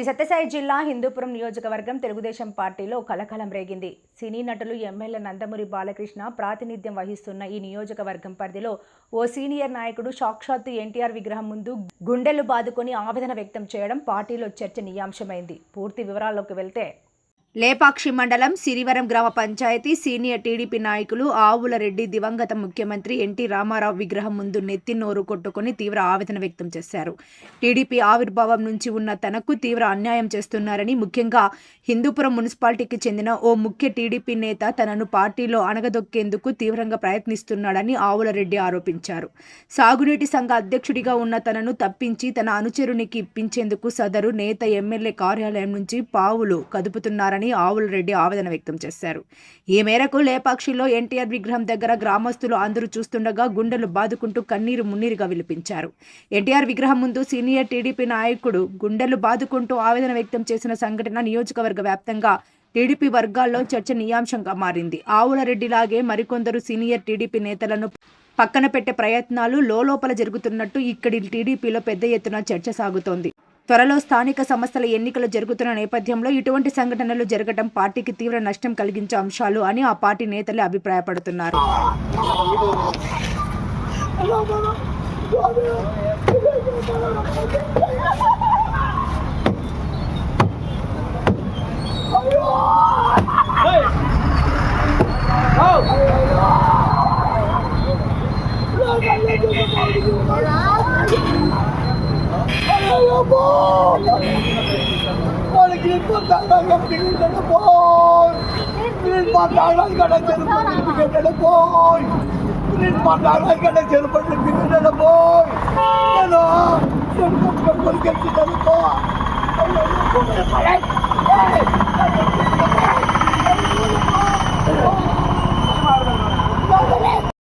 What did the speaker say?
శ్రీ సత్యసాయి జిల్లా హిందూపురం నియోజకవర్గం తెలుగుదేశం పార్టీలో కలకలం రేగింది. సినీ నటులు ఎమ్మెల్యే నందమూరి బాలకృష్ణ ప్రాతినిధ్యం వహిస్తున్న ఈ నియోజకవర్గం పరిధిలో ఓ సీనియర్ నాయకుడు సాక్షాత్తు ఎన్టీఆర్ విగ్రహం ముందు గుండెలు బాదుకొని ఆవేదన వ్యక్తం చేయడం పార్టీలో చర్చనీయాంశమైంది. పూర్తి వివరాల్లోకి వెళ్తే లేపాక్షి మండలం సిరివరం గ్రామ పంచాయతీ సీనియర్ టీడీపీ నాయకులు ఆవుల రెడ్డి దివంగత ముఖ్యమంత్రి ఎన్టీ రామారావు విగ్రహం ముందు నెత్తి నోరు కొట్టుకుని తీవ్ర ఆవేదన వ్యక్తం చేశారు. టీడీపీ ఆవిర్భావం నుంచి ఉన్న తనకు తీవ్ర అన్యాయం చేస్తున్నారని ముఖ్యంగా హిందూపురం మున్సిపాలిటీకి చెందిన ఓ ముఖ్య టీడీపీ నేత తనను పార్టీలో అణగదొక్కేందుకు తీవ్రంగా ప్రయత్నిస్తున్నాడని ఆవుల రెడ్డి ఆరోపించారు. సాగునీటి సంఘ అధ్యక్షుడిగా ఉన్న తనను తప్పించి తన అనుచరునికి ఇప్పించేందుకు సదరు నేత ఎమ్మెల్యే కార్యాలయం నుంచి పావులు కదుపుతున్నారని ఆవుల రెడ్డి ఆవేదన వ్యక్తం చేశారు. ఈ మేరకు లేపాక్షిలో ఎన్టీఆర్ విగ్రహం దగ్గర గ్రామస్తులు అందరూ చూస్తుండగా గుండెలు బాదుకుంటూ కన్నీరు మున్నీరుగా విలిపించారు. ఎన్టీఆర్ విగ్రహం ముందు సీనియర్ టీడీపీ నాయకుడు గుండెలు బాదుకుంటూ ఆవేదన వ్యక్తం చేసిన సంఘటన నియోజకవర్గ వ్యాప్తంగా టీడీపీ వర్గాల్లో చర్చనీయాంశంగా మారింది. ఆవుల రెడ్డిలాగే మరికొందరు సీనియర్ టీడీపీ నేతలను పక్కన పెట్టే ప్రయత్నాలు లోలోపల జరుగుతున్నట్టు ఇక్కడి టీడీపీలో పెద్ద ఎత్తున చర్చ సాగుతోంది. త్వరలో స్థానిక సంస్థల ఎన్నికలు జరుగుతున్న నేపథ్యంలో ఇటువంటి సంఘటనలు జరగడం పార్టీకి తీవ్ర నష్టం కలిగించే అంశాలు అని ఆ పార్టీ నేతలు అభిప్రాయపడుతున్నారు. Bos. Kalau Green Park tak tanggap dengan telepon. Green Park tangan kena cerpen dengan telepon. Green Park tangan kena cerpen dengan telepon. Kalau cerpen cerpen kita telepon. Kalau